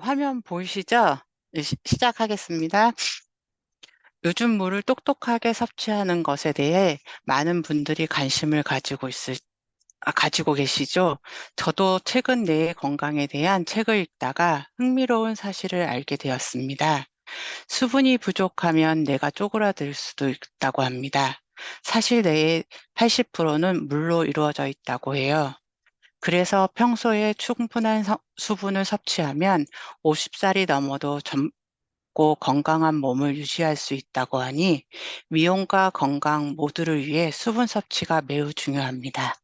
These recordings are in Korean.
화면 보이시죠? 네, 시, 시작하겠습니다. 요즘 물을 똑똑하게 섭취하는 것에 대해 많은 분들이 관심을 가지고 있을, 아, 가지고 계시죠? 저도 최근 내 건강에 대한 책을 읽다가 흥미로운 사실을 알게 되었습니다. 수분이 부족하면 뇌가 쪼그라들 수도 있다고 합니다. 사실 뇌의 80%는 물로 이루어져 있다고 해요. 그래서 평소에 충분한 서- 수분을 섭취하면 50살이 넘어도 젊고 건강한 몸을 유지할 수 있다고 하니 미용과 건강 모두를 위해 수분 섭취가 매우 중요합니다.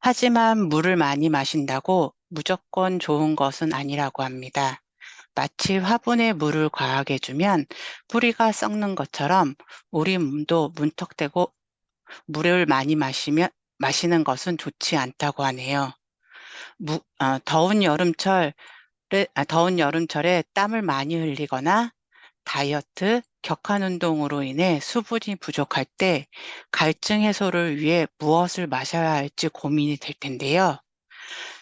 하지만 물을 많이 마신다고 무조건 좋은 것은 아니라고 합니다. 마치 화분에 물을 과하게 주면 뿌리가 썩는 것처럼 우리 몸도 문턱되고 물을 많이 마시면 마시는 것은 좋지 않다고 하네요. 무, 어, 더운 여름철에, 아, 더운 여름철에 땀을 많이 흘리거나 다이어트, 격한 운동으로 인해 수분이 부족할 때 갈증 해소를 위해 무엇을 마셔야 할지 고민이 될 텐데요.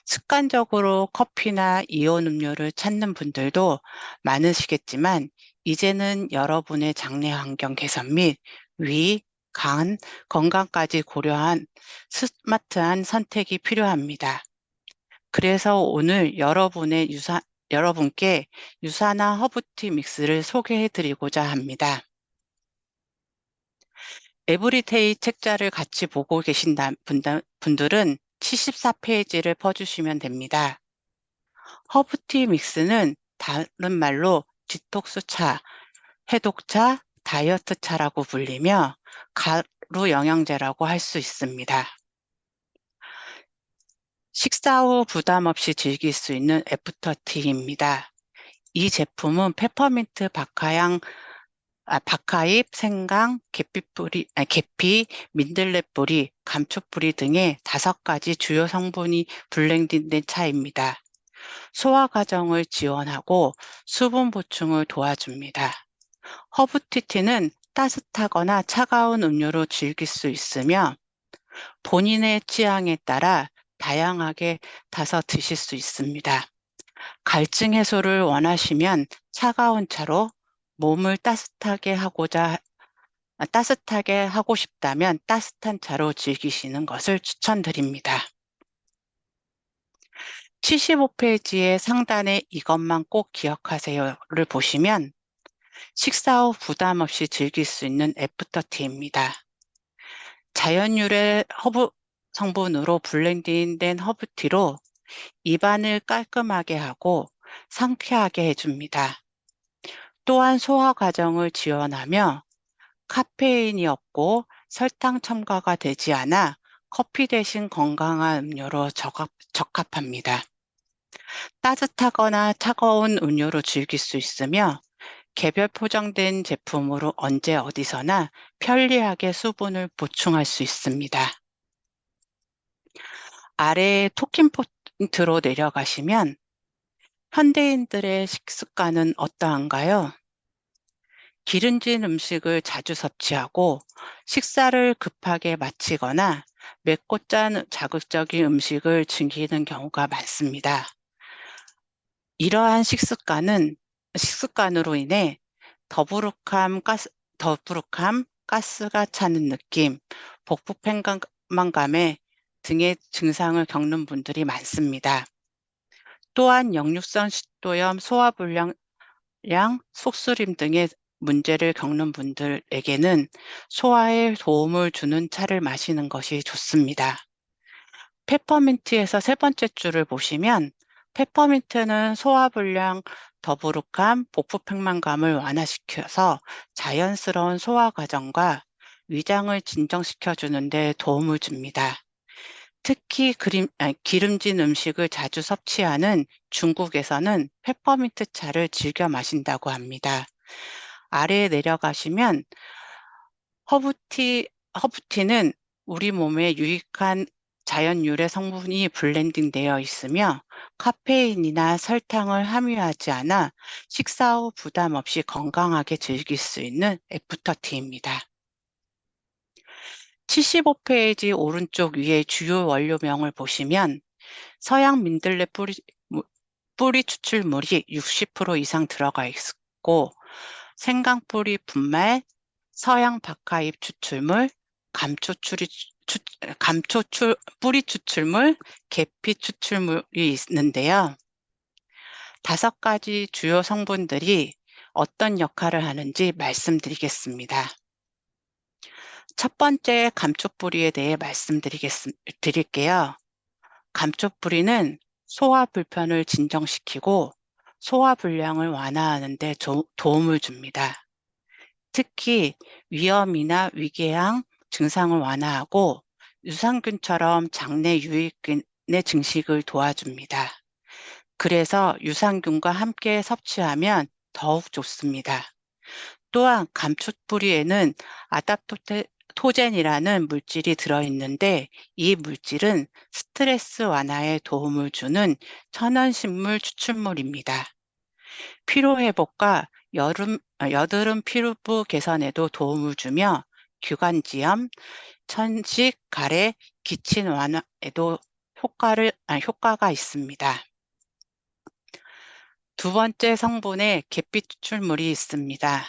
습관적으로 커피나 이온 음료를 찾는 분들도 많으시겠지만, 이제는 여러분의 장내 환경 개선 및 위, 간, 건강까지 고려한 스마트한 선택이 필요합니다. 그래서 오늘 여러분의 유사, 여러분께 유사나 허브티 믹스를 소개해 드리고자 합니다. 에브리데이 책자를 같이 보고 계신 분들은 74페이지를 퍼주시면 됩니다. 허브티 믹스는 다른 말로 디톡스 차, 해독차, 다이어트 차라고 불리며 가루 영양제라고 할 수 있습니다. 식사 후 부담 없이 즐길 수 있는 애프터티입니다. 이 제품은 페퍼민트 박하향, 아, 박하잎, 생강, 계피뿌리, 아, 계피, 민들레뿌리, 감초뿌리 등의 다섯 가지 주요 성분이 블렌딩된 차입니다. 소화 과정을 지원하고 수분 보충을 도와줍니다. 허브티티는 따뜻하거나 차가운 음료로 즐길 수 있으며 본인의 취향에 따라 다양하게 타서 드실 수 있습니다. 갈증 해소를 원하시면 차가운 차로 몸을 따뜻하게 하고자 아, 따뜻하게 하고 싶다면 따뜻한 차로 즐기시는 것을 추천드립니다. 75페이지의 상단에 이것만 꼭 기억하세요를 보시면 식사 후 부담 없이 즐길 수 있는 애프터티입니다. 자연유래 허브 성분으로 블렌딩된 허브티로 입안을 깔끔하게 하고 상쾌하게 해줍니다. 또한 소화 과정을 지원하며 카페인이 없고 설탕 첨가가 되지 않아 커피 대신 건강한 음료로 적합, 적합합니다. 따뜻하거나 차가운 음료로 즐길 수 있으며 개별 포장된 제품으로 언제 어디서나 편리하게 수분을 보충할 수 있습니다. 아래 토킹 포인트로 내려가시면 현대인들의 식습관은 어떠한가요? 기름진 음식을 자주 섭취하고 식사를 급하게 마치거나 맵고 짠 자극적인 음식을 즐기는 경우가 많습니다. 이러한 식습관은 식습관으로 인해 더부룩함, 가스, 더부룩함, 가스가 차는 느낌, 복부 팽만감에 등의 증상을 겪는 분들이 많습니다. 또한 역류성 식도염, 소화불량, 속쓰림 등의 문제를 겪는 분들에게는 소화에 도움을 주는 차를 마시는 것이 좋습니다. 페퍼민트에서 세 번째 줄을 보시면 페퍼민트는 소화불량, 더부룩함, 복부팽만감을 완화시켜서 자연스러운 소화 과정과 위장을 진정시켜 주는데 도움을 줍니다. 특히 그림, 아니, 기름진 음식을 자주 섭취하는 중국에서는 페퍼민트 차를 즐겨 마신다고 합니다. 아래에 내려가시면 허브티, 허브티는 우리 몸에 유익한 자연 유래 성분이 블렌딩 되어 있으며 카페인이나 설탕을 함유하지 않아 식사 후 부담 없이 건강하게 즐길 수 있는 애프터티입니다. 75페이지 오른쪽 위에 주요 원료명을 보시면 서양 민들레 뿌리, 뿌리 추출물이 60% 이상 들어가 있고 생강 뿌리 분말, 서양 박하잎 추출물, 감초 추리, 추, 감초 출, 뿌리 추출물, 계피 추출물이 있는데요. 다섯 가지 주요 성분들이 어떤 역할을 하는지 말씀드리겠습니다. 첫 번째 감초뿌리에 대해 말씀드릴게요. 감초뿌리는 소화 불편을 진정시키고 소화 불량을 완화하는 데 도움을 줍니다. 특히 위염이나 위궤양 증상을 완화하고 유산균처럼 장내 유익균의 증식을 도와줍니다. 그래서 유산균과 함께 섭취하면 더욱 좋습니다. 또한 감초뿌리에는 아답토젠이라는 물질이 들어있는데 이 물질은 스트레스 완화에 도움을 주는 천연식물 추출물입니다. 피로회복과 여름, 아, 여드름 피부 개선에도 도움을 주며 규관지염, 천식, 가래, 기침 완화에도 효과를, 아, 효과가 있습니다. 두 번째 성분에 계피 추출물이 있습니다.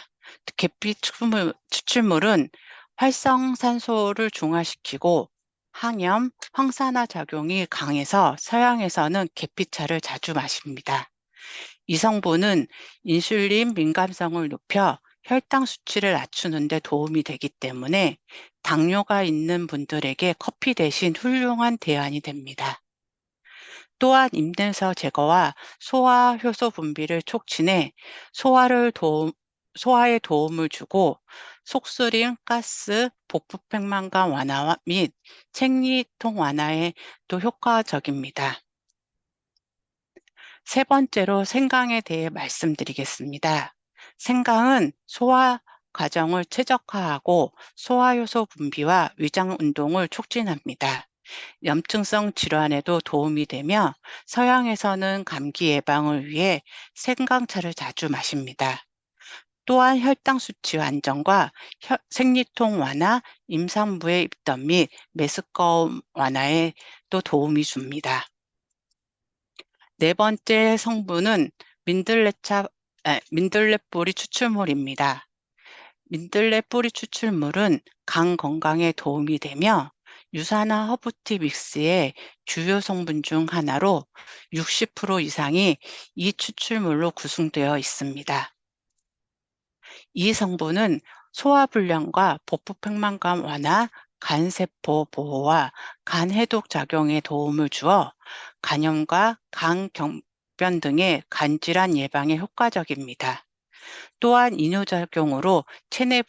계피 추출물, 추출물은 활성산소를 중화시키고 항염, 황산화 작용이 강해서 서양에서는 계피차를 자주 마십니다. 이 성분은 인슐린 민감성을 높여 혈당 수치를 낮추는 데 도움이 되기 때문에 당뇨가 있는 분들에게 커피 대신 훌륭한 대안이 됩니다. 또한 입냄새 제거와 소화 효소 분비를 촉진해 소화를 도움, 소화에 도움을 주고 속쓰림, 가스, 복부팽만감 완화 및 생리통 완화에 또 효과적입니다. 세 번째로 생강에 대해 말씀드리겠습니다. 생강은 소화 과정을 최적화하고 소화효소 분비와 위장 운동을 촉진합니다. 염증성 질환에도 도움이 되며 서양에서는 감기 예방을 위해 생강차를 자주 마십니다. 또한 혈당 수치 안정과 생리통 완화, 임산부의 입덧 및 메스꺼움 완화에 또 도움이 줍니다. 네 번째 성분은 민들레차, 아, 민들레 뿌리 추출물입니다. 민들레 뿌리 추출물은 간 건강에 도움이 되며 유산화 허브티 믹스의 주요 성분 중 하나로 60% 이상이 이 추출물로 구성되어 있습니다. 이 성분은 소화불량과 복부팽만감 완화, 간세포 보호와 간 해독 작용에 도움을 주어 간염과 간 경 변 등의 간질환 예방에 효과적입니다. 또한 이뇨작용으로 체내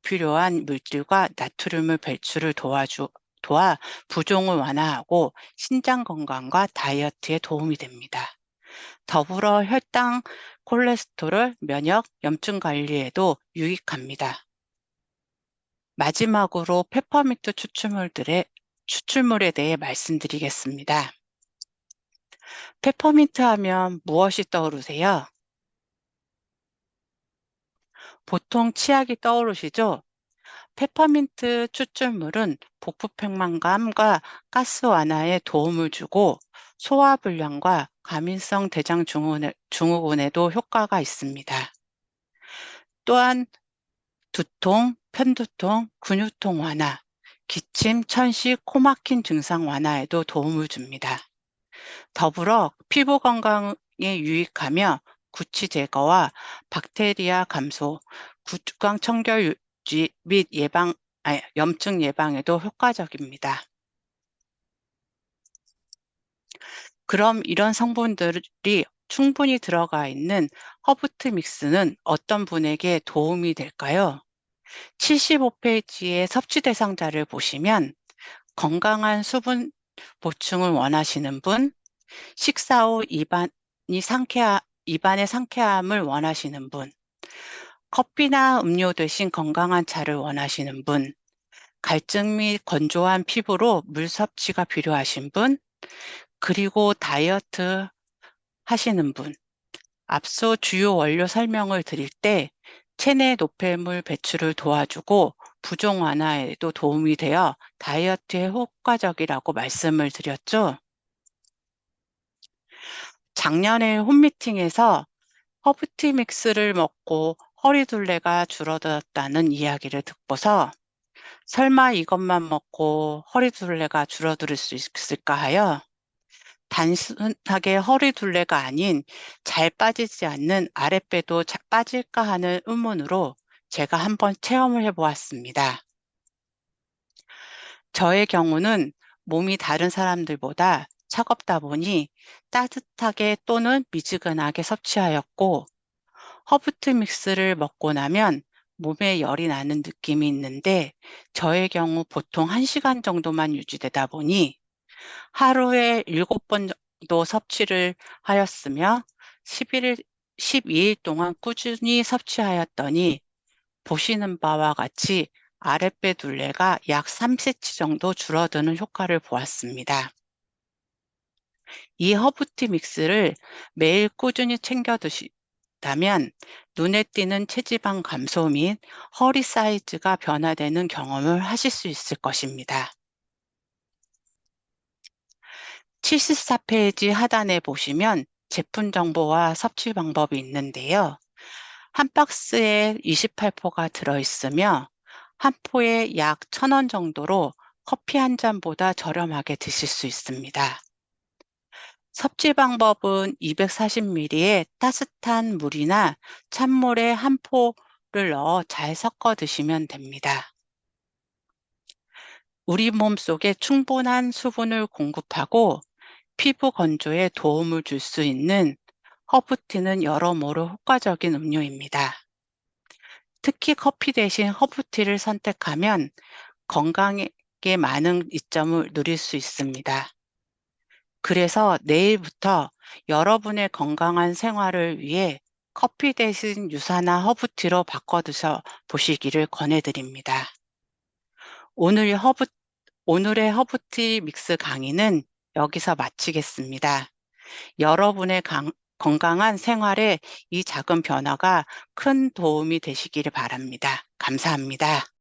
필요한 물질과 나트륨을 배출을 도와주, 도와 부종을 완화하고 신장 건강과 다이어트에 도움이 됩니다. 더불어 혈당, 콜레스테롤, 면역, 염증 관리에도 유익합니다. 마지막으로 페퍼민트 추출물들의 추출물에 대해 말씀드리겠습니다. 페퍼민트 하면 무엇이 떠오르세요? 보통 치약이 떠오르시죠? 페퍼민트 추출물은 복부팽만감과 가스 완화에 도움을 주고 소화불량과 과민성 대장 증후군에도 효과가 있습니다. 또한 두통, 편두통, 근육통 완화, 기침, 천식, 코 막힌 증상 완화에도 도움을 줍니다. 더불어 피부 건강에 유익하며 구취 제거와 박테리아 감소, 구강 청결 유지 및 예방, 아니, 염증 예방에도 효과적입니다. 그럼 이런 성분들이 충분히 들어가 있는 허브트 믹스는 어떤 분에게 도움이 될까요? 75페이지의 섭취 대상자를 보시면 건강한 수분 보충을 원하시는 분, 식사 후 입안이 상쾌하, 입안의 상쾌함을 원하시는 분, 커피나 음료 대신 건강한 차를 원하시는 분, 갈증 및 건조한 피부로 물 섭취가 필요하신 분, 그리고 다이어트 하시는 분, 앞서 주요 원료 설명을 드릴 때 체내 노폐물 배출을 도와주고 부종 완화에도 도움이 되어 다이어트에 효과적이라고 말씀을 드렸죠. 작년에 홈미팅에서 허브티 믹스를 먹고 허리둘레가 줄어들었다는 이야기를 듣고서 설마 이것만 먹고 허리둘레가 줄어들 수 있을까 하여 단순하게 허리둘레가 아닌 잘 빠지지 않는 아랫배도 빠질까 하는 의문으로 제가 한번 체험을 해보았습니다. 저의 경우는 몸이 다른 사람들보다 차갑다 보니 따뜻하게 또는 미지근하게 섭취하였고 허브트 믹스를 먹고 나면 몸에 열이 나는 느낌이 있는데 저의 경우 보통 1시간 정도만 유지되다 보니 하루에 7번 정도 섭취를 하였으며 11일, 12일 동안 꾸준히 섭취하였더니 보시는 바와 같이 아랫배 둘레가 약 3cm 정도 줄어드는 효과를 보았습니다. 이 허브티 믹스를 매일 꾸준히 챙겨 드시다면 눈에 띄는 체지방 감소 및 허리 사이즈가 변화되는 경험을 하실 수 있을 것입니다. 74페이지 하단에 보시면 제품 정보와 섭취 방법이 있는데요. 한 박스에 28포가 들어있으며 한 포에 약 1000원 정도로 커피 한 잔보다 저렴하게 드실 수 있습니다. 섭취 방법은 240ml에 따뜻한 물이나 찬물에 한 포를 넣어 잘 섞어 드시면 됩니다. 우리 몸 속에 충분한 수분을 공급하고 피부 건조에 도움을 줄 수 있는 허브티는 여러모로 효과적인 음료입니다. 특히 커피 대신 허브티를 선택하면 건강에 많은 이점을 누릴 수 있습니다. 그래서 내일부터 여러분의 건강한 생활을 위해 커피 대신 유사나 허브티로 바꿔 드셔 보시기를 권해드립니다. 오늘 허브, 오늘의 허브티 믹스 강의는 여기서 마치겠습니다. 여러분의 강, 건강한 생활에 이 작은 변화가 큰 도움이 되시기를 바랍니다. 감사합니다.